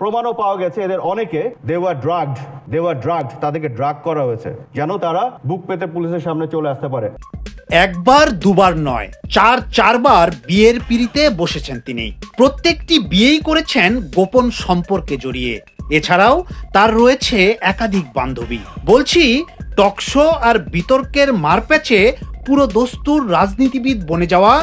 প্রমাণও পাওয়া গেছে এদের অনেকে দেওয়ার ড্রাগড দেওয়ার ড্রাগড তাদেরকে ড্রাগ করা হয়েছে, যেন তারা বুক পেতে পুলিশের সামনে চলে আসতে পারে। একবার, দুবার নয়, চার, চারবার বিয়ের পিড়িতে বসেছেন তিনি। প্রত্যেকটি বিয়েই করেছেন গোপন সম্পর্কে জড়িয়ে। এছাড়াও তার রয়েছে একাধিক বান্ধবী। বলছি টকশো আর বিতর্কের মারপ্যাচে পুরো দস্তুর রাজনীতিবিদ বনে যাওয়া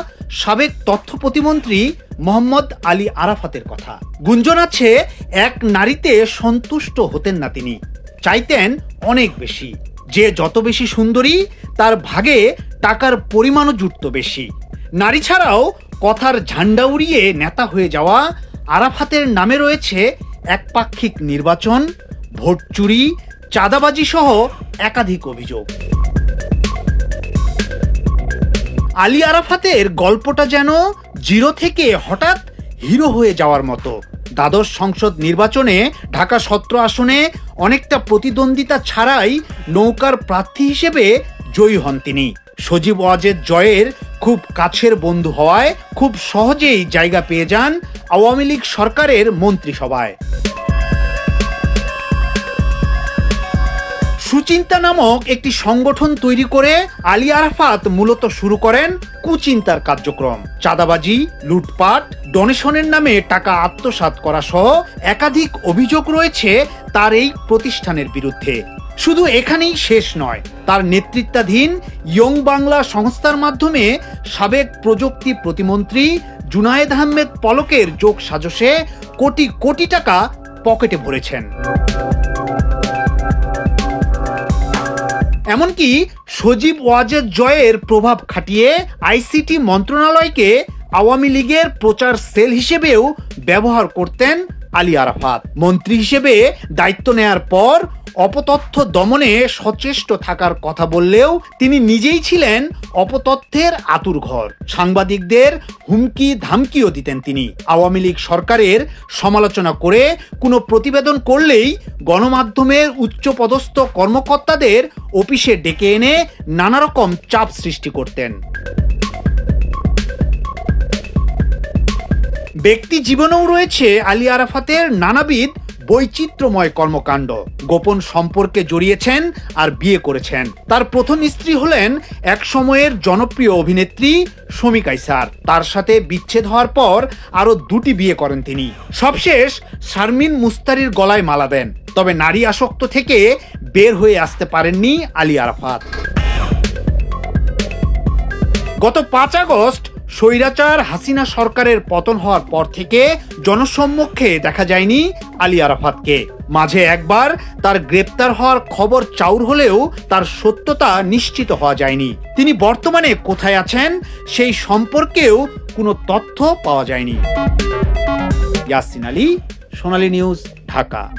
সাবেক তথ্য প্রতিমন্ত্রী মোহাম্মদ আলী আরাফাতের কথা। গুঞ্জন আছে, এক নারীতে সন্তুষ্ট হতেন না তিনি। চাইতেন অনেক বেশি। যে যত বেশি সুন্দরী, তার ভাগে টাকার পরিমাণও জুটত বেশি। নারী ছাড়াও কথার ঝান্ডা উড়িয়ে নেতা হয়ে যাওয়া আরাফাতের নামে রয়েছে একপাক্ষিক নির্বাচন, ভোট চুরি, চাঁদাবাজি সহ একাধিক অভিযোগ। আলী আরাফাতের গল্পটা যেন জিরো থেকে হঠাৎ হিরো হয়ে যাওয়ার মতো। দ্বাদশ সংসদ নির্বাচনে ঢাকা সত্র আসনে অনেকটা প্রতিদ্বন্দ্বিতা ছাড়াই নৌকার প্রার্থী হিসেবে জয়ী হন তিনি। সজীব ওয়াজেদ জয়ের খুব কাছের বন্ধু হওয়ায় খুব সহজেই জায়গা পেয়ে যান আওয়ামী লীগ সরকারের মন্ত্রিসভায়। সুচিন্তা নামক একটি সংগঠন তৈরি করে আলী আরাফাত মূলত শুরু করেন কুচিন্তার কার্যক্রম। চাঁদাবাজি, লুটপাট, ডোনেশনের নামে টাকা আত্মসাৎ করা সহ একাধিক অভিযোগ রয়েছে তার এই প্রতিষ্ঠানের বিরুদ্ধে। শুধু এখানেই শেষ নয়, তার নেতৃত্বাধীন ইয়ং বাংলা সংস্থার মাধ্যমে সাবেক প্রযুক্তি প্রতিমন্ত্রী জুনায়েদ আহমেদ পলকের যোগ সাজসে কোটি কোটি টাকা পকেটে ভরেছেন। এমনকি সজীব ওয়াজের জয়ের প্রভাব খাটিয়ে আইসিটি মন্ত্রণালয়কে আওয়ামী লীগের প্রচার সেল হিসেবেও ব্যবহার করতেন আলী আরাফাত। মন্ত্রী হিসেবে দায়িত্ব নেয়ার পর অপতথ্য দমনে সচেষ্ট থাকার কথা বললেও তিনি নিজেই ছিলেন অপতথ্যের আতুর ঘর। সাংবাদিকদের হুমকি ধামকিও দিতেন তিনি। আওয়ামী লীগ সরকারের সমালোচনা করে কোনো প্রতিবেদন করলেই গণমাধ্যমের উচ্চপদস্থ কর্মকর্তাদের অফিসে ডেকে এনে নানা রকম চাপ সৃষ্টি করতেন। ব্যক্তি জীবনেও রয়েছে আলী আরাফাতের নানাবিধ বৈচিত্র্যময় কর্মকাণ্ড। গোপন সম্পর্কে জড়িয়েছেন আর বিয়ে করেছেন। তার প্রথম স্ত্রী হলেন এক সময়ের জনপ্রিয় অভিনেত্রী শমী কাইসার। তার সাথে বিচ্ছেদ হওয়ার পর আরও দুটি বিয়ে করেন তিনি। সবশেষ শারমিন মুস্তারির গলায় মালা দেন। তবে নারী আসক্ত থেকে বের হয়ে আসতে পারেননি আলী আরাফাত। গত পাঁচ আগস্ট স্বৈরাচার হাসিনা সরকারের পতন হওয়ার পর থেকে জনসম্মুখে দেখা যায়নি আলী আরাফাতকে। মাঝে একবার তার গ্রেপ্তার হওয়ার খবর চাউর হলেও তার সত্যতা নিশ্চিত হওয়া যায়নি। তিনি বর্তমানে কোথায় আছেন সেই সম্পর্কেও কোনো তথ্য পাওয়া যায়নি। ইয়াসিন আলী, সোনালী নিউজ, ঢাকা।